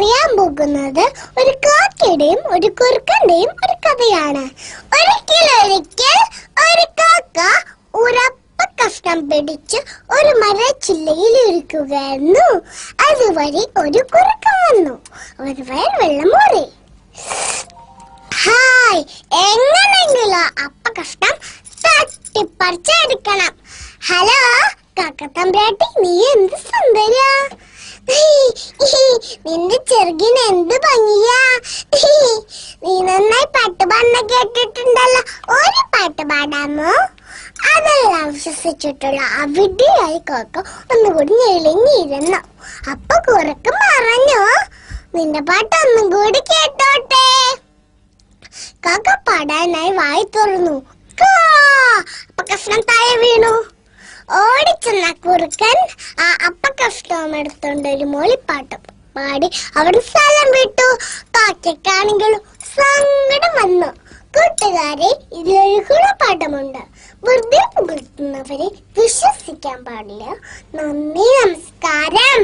പറയാൻ പോകുന്നത് ഒരു കാക്കയുടെയും ഒരു കുറുക്കന്റെയും ഒരു കഥയാണ്. ഒരിക്കൽ ഒരിക്കൽ ഒരു കാക്ക ഉറപ്പ കഷ്ണം പിടിച്ച് ഒരു മരച്ചില്ലയിൽ ഇരിക്കുകയായിരുന്നു. അതുവഴി ഒരു കുറുക്കൻ വന്നു. ഒരു വയൽ വെള്ളം മൂറി ഹായ് എങ്ങനെങ്കിലും അപ്പ കഷ്ണം തട്ടിപ്പറിച്ചെടുക്കണം ഹലോ കാക്കത്തമ്പ്രാട്ടി നീ എന്ത് സുന്ദരിയാ? നിന്റെ ചെറുകിന് എന്ത് ഭംഗിയാ? നീ നന്നായി പാട്ട് പാടുന്ന കേട്ടിട്ടുണ്ടല്ലോ. ഒരു പാട്ട് പാടാമോ? അതെല്ലാം വിശ്വസിച്ചിട്ടുള്ള അവിടെയായി കോക്ക ഒന്നുകൂടി ഞെളിഞ്ഞിരുന്നു. അപ്പൊ കുറക്ക് പറഞ്ഞു നിന്റെ പാട്ട് ഒന്നും കൂടി കേട്ടോട്ടെ. കാക്ക പാടാനായി വായി തുറന്നു! അപ്പൊ കഷ്ണം താഴെ വീണു. ഓടിച്ചെന്ന കുറുക്കൻ ആ കഷ്ടം എടുത്തോണ്ട് ഒരു മോളിപ്പാട്ട് പാടി അവിടെ സ്ഥലം വിട്ടു. കാക്കാണെങ്കിൽ സങ്കടം വന്നു. കൂട്ടുകാരെ ഇതിലൊരു ഗുണപാഠമുണ്ട്. വെറുതെ പുകഴ്ത്തുന്നവരെ വിശ്വസിക്കാൻ പാടില്ല. നന്ദി നമസ്കാരം.